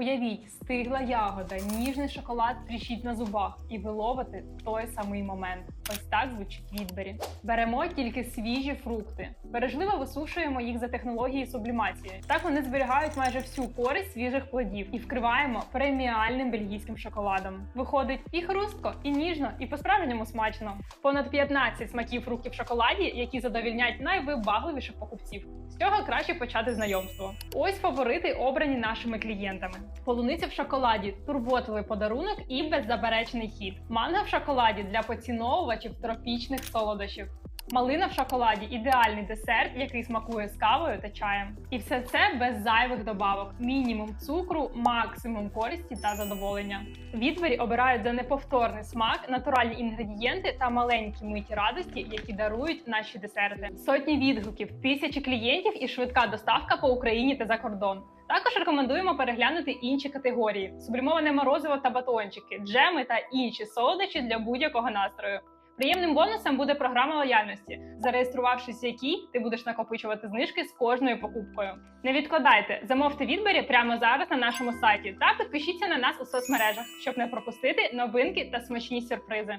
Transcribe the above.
Уявіть, стигла ягода, ніжний шоколад тріщить на зубах, і ви ловите той самий момент. Ось так звучить відбері. Беремо тільки свіжі фрукти. Бережливо висушуємо їх за технологією сублімації. Так вони зберігають майже всю користь свіжих плодів і вкриваємо преміальним бельгійським шоколадом. Виходить і хрустко, і ніжно, і по-справжньому смачно. Понад 15 смаків фруктів в шоколаді, які задовільнять найвибагливіших покупців. З цього краще почати знайомство. Ось фаворити обрані нашими клієнтами: полуниця в шоколаді, турботливий подарунок і беззаперечний хід. Манго в шоколаді для поціновувачів тропічних солодощів. Малина в шоколаді ідеальний десерт, який смакує з кавою та чаєм. І все це без зайвих добавок. Мінімум цукру, максимум користі та задоволення. Відбері обирають за неповторний смак, натуральні інгредієнти та маленькі миті радості, які дарують наші десерти. Сотні відгуків, тисячі клієнтів і швидка доставка по Україні та за кордон. Також рекомендуємо переглянути інші категорії: сублімоване морозиво та батончики, джеми та інші солодощі для будь-якого настрою. Приємним бонусом буде програма лояльності, зареєструвавшись в якій ти будеш накопичувати знижки з кожною покупкою. Не відкладайте, замовте відбері прямо зараз на нашому сайті та підпишіться на нас у соцмережах, щоб не пропустити новинки та смачні сюрпризи.